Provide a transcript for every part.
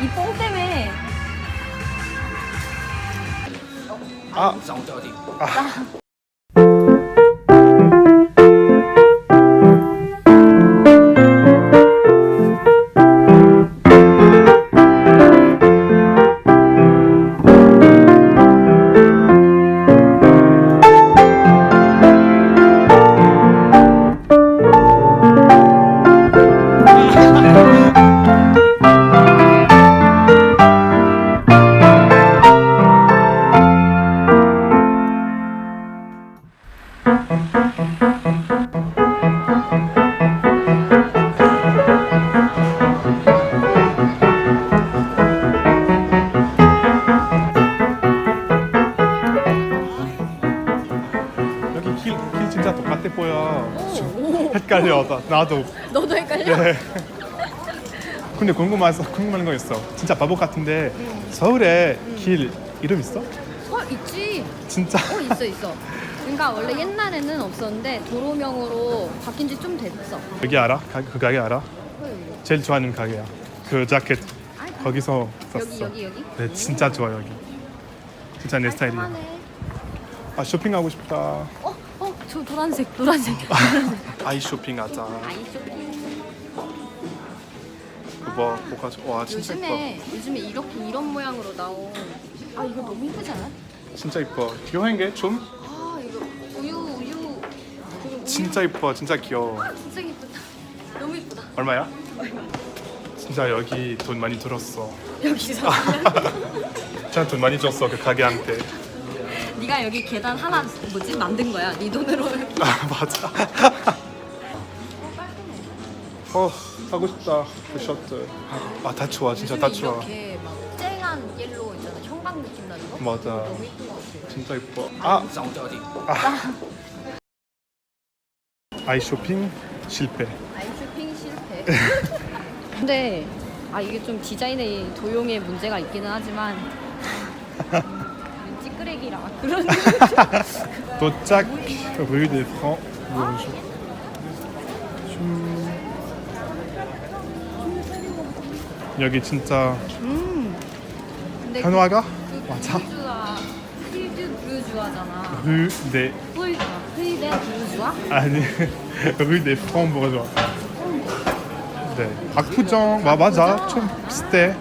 이 뽕 때문에 아, 找掉地。 여 진짜 똑같아 보여. 헷갈려. 나, 나도. 너도 헷갈려? 네. 근데 궁금해서 궁금한 거 있어. 진짜 바보 같은데 서울에 길 이름 있어? 어 있지. 진짜? 어 있어 있어. 그러니까 원래 옛날에는 없었는데 도로명으로 바뀐 지 좀 됐어. 여기 알아? 가, 그 가게 알아? 제일 좋아하는 가게야. 그 자켓 아이, 거기서 샀어. 여기 여기 여기. 네, 진짜 좋아 여기. 진짜 내 스타일이야. 깔끔하네. 아 쇼핑하고 싶다. 저 노란색, 노란색. 아이 쇼핑 하자. 아이 쇼핑. 그거 뭐가 좋아? 와 진짜 이뻐. 요즘에 요즘에 이렇게 이런 모양으로 나온. 아 이거 너무 이쁘지 않아? 진짜 이뻐. 귀여운 게 좀? 아 이거 우유 우유. 진짜 이뻐. 진짜 귀여워. 아, 진짜 이쁘다. 너무 이쁘다. 얼마야? 진짜 여기 돈 많이 들었어. 여기서. 진짜 돈 많이 줬어 그 가게한테. 네가 여기 계단 하나 뭐지 만든 거야. 네 돈으로. 아 맞아. 어 하고 싶다 그 셔츠. 아다 아, 좋아 진짜 다 좋아. 이렇게 막 쨍한 옐로우 있잖아. 형광 느낌 나는 거. 맞아. 너무 예쁜 것 같아. 진짜 이뻐. 아, 아! 어디 어디. 아. 아이쇼핑 실패. 아이쇼핑 실패. 근데 아 이게 좀 디자인의 도용에 문제가 있기는 하지만 찌끄레기라 그런 도착 rue des Francs. bonjour. 여기 진짜 음. 근데 한화가 그 맞아. 브루주아 필드 브루주아잖아. rue des 폴드 필드 브루주아? 아니 rue des Francs bourgeois. 네 박부정 마 맞아 좀 비슷해.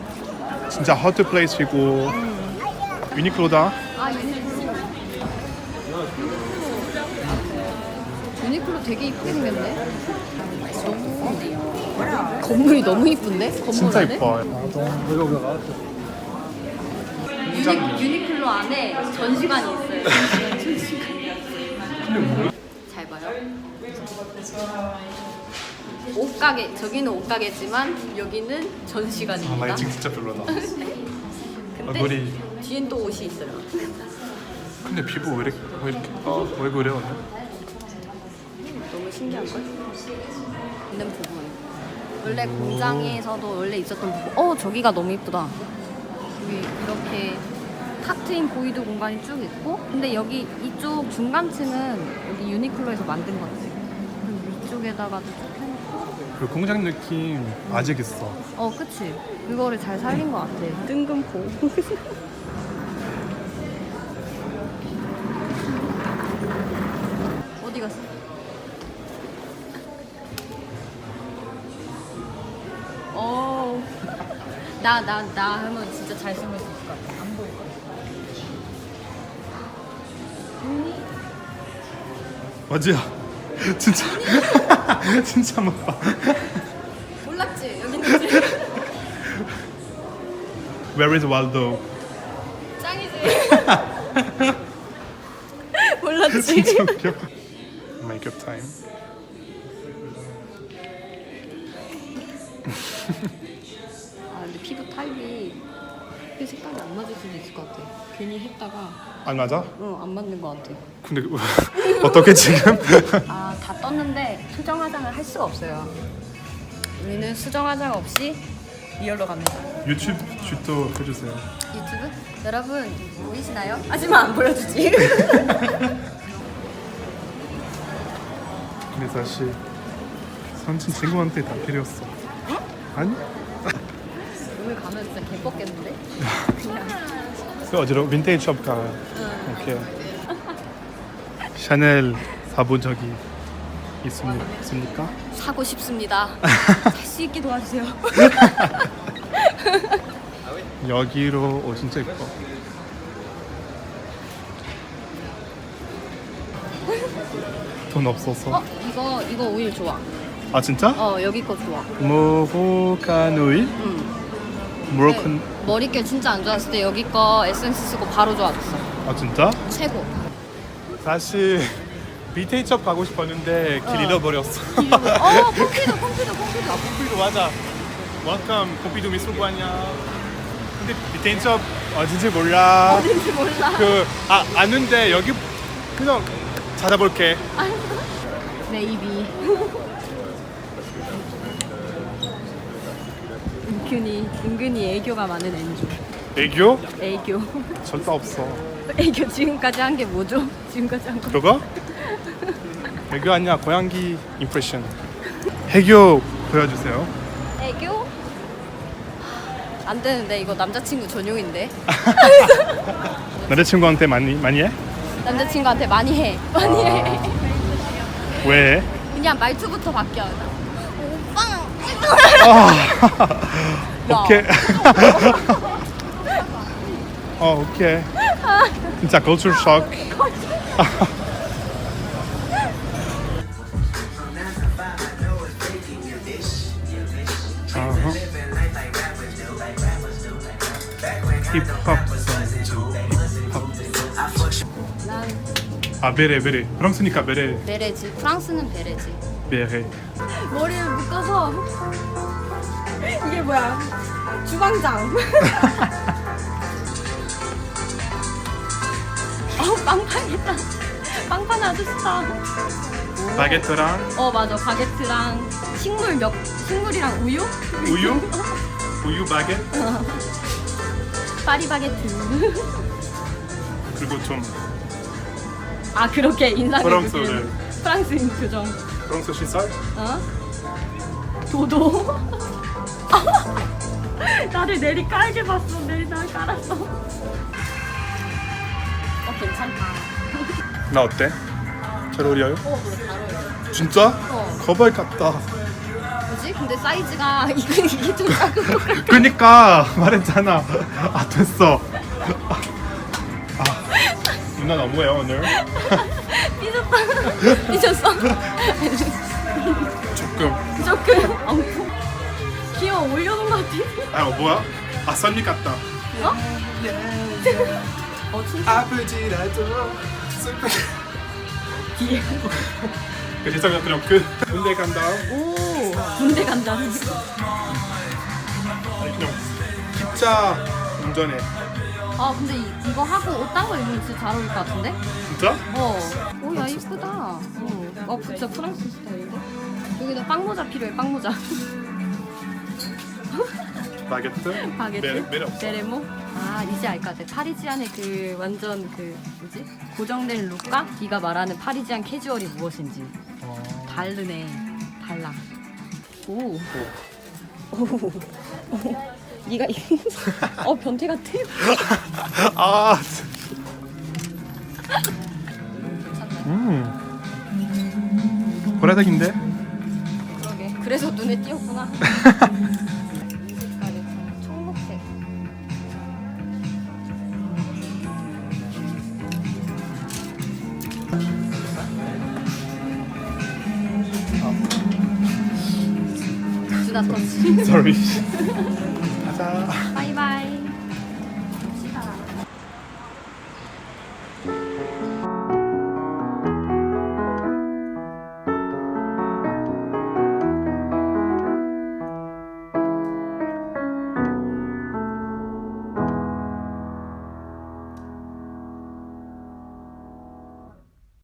진짜 허트 플레이스이고 유니클로다. 되게 이쁘게 생겼네. 너무 건물이 너무 이쁜데? 건물 진짜 안에? 이뻐. 유니, 유니클로 안에 전시관이 있어요. 전시관. 잘 봐요. 옷가게 저기는 옷가게지만 여기는 전시관입니다. 아, 나 지금 진짜 별로다. 근데 얼굴이 뒤엔 또 옷이 있어요. 근데 피부 왜 이렇게 왜 이렇게 어, 왜 그래 오늘? 너무 신기한 걸. 있는 부분. 원래 공장에서도 원래 있었던 부분. 어 저기가 너무 이쁘다. 여기 이렇게 탁 트인 보이드 공간이 쭉 있고, 근데 여기 이쪽 중간층은 여기 유니클로에서 만든 것 같아. 그리고 위쪽에다가도 쭉 해놓고. 그 공장 느낌 아직 있어. 어, 그치. 그거를 잘 살린 것 같아. 뜬금포. 나, 나, 나 하면 진짜 잘 숨을 수 있을 것 같아. 안 보일까? 어지야. 진짜 진짜 못 봐. 몰랐지? 여기 있는지. Where is Waldo? 짱이지? 몰랐지? 진짜 웃겨. Makeup time. 피부 타입이 피 색깔이 안 맞을 수도 있을 것 같아. 괜히 했다가 안 맞아? 어 안 맞는 것 같아. 근데 어떻게 지금? 아 다 떴는데 수정 화장을 할 수가 없어요. 우리는 수정 화장 없이 리얼로 갑니다. 유튜브 슈트 해주세요. 유튜브 여러분 보이시나요? 하지만 안 보여주지. 근데 사실 삼촌 친구한테 다 필요했어. 아니? 오늘 가면 진짜 개뻤겠는데? 그냥. 그 어디로 빈테이지 숍 가. 응. 오케이. 샤넬 사본 적이 있습니, 있습니까? 사고 싶습니다. 살수 있게 도와주세요. 여기로 오 진짜 예뻐. 돈 없어서. 어 이거 이거 오일 좋아. 아 진짜? 어 여기 거 좋아. 모로칸 오일? 응. 모로칸. 네, 머릿결 진짜 안 좋았을 때 여기 거 에센스 쓰고 바로 좋아졌어. 아 진짜? 최고. 사실 빈테이지 숍 가고 싶었는데 길 어. 잃어버렸어. 어 pompi도 pompi도 pompi도. 콤피도 맞아. 웰컴 콤피도 미술관이야. 근데 빈테이지 숍 어딘지 몰라. 어딘지 몰라. 그 아 아는데 여기 그냥 찾아볼게. 네이 비. 은근히 은근히 애교가 많은 엔조. 애교? 애교. 절대 없어. 애교 지금까지 한 게 뭐죠? 지금까지 한 거. 그거? 애교 아니야 고양이 임프레션. 애교 보여주세요. 애교? 안 되는데 이거 남자친구 전용인데. 남자친구한테 많이 많이 해? 남자친구한테 많이 해. 많이 해. 왜? 그냥 말투부터 바뀌어요. 오빠. 아, 야. 오케이. 어 오케이. 진짜 culture shock. 힙합 선수 힙합 난 아 베레 베레 프랑스니까 베레 베레지. 프랑스는 베레지. 베레 머리를 묶어서 이게 뭐야? 주방장. 어 빵빵이다. 빵빵 아저씨다. 바게트랑 어 맞아 바게트랑 식물 몇 식물이랑 우유? 우유 우유 바게트 파리 바게트. 그리고 좀 아 그렇게 인상이 프랑스를. 프랑스인 표정. 프랑스 시설 어? 도도. 나를 내리 깔게 봤어. 내리 날 깔았어. 어 괜찮다. 나 어때? 잘 어울려요? 어 그래 잘 어울려. 진짜? 어. 거발 같다 뭐지? 근데 사이즈가 이게 이게 좀 작은 것 같아. 그니까 말했잖아 아 됐어 아 누나 너무해요 오늘 삐졌어. 조금 조금 엉뚱. 귀여워 올려놓은 것 같아. 아 어, 뭐야? 아 선미 같다 어? 어 진짜 아버지라도 슬픈 뒤에. 그 세상에 그냥 그 군대 간다 오 군대 간다. 아니 그냥 기차 운전해 아 근데 이, 이거 하고 옷 딴 거 입으면 진짜 잘 어울릴 것 같은데? 진짜? 어. 오, 야, 이쁘다. 어, 어 진짜 프랑스 스타일인데? 여기다 빵모자 필요해, 빵모자. 바게트? 바게트? 없어 베레모? 아, 이제 알 것 같아. 파리지안의 그 완전 그, 뭐지? 고정된 룩과 네가 말하는 파리지안 캐주얼이 무엇인지. 어... 다르네. 달라. 오. 오. 오. 네가 이- 어 변태 같아. 아. 음. 보라색인데? 그러게. 그래서 눈에 띄었구나. 이 색깔이 청록색. 주다 터치. Sorry. 가자.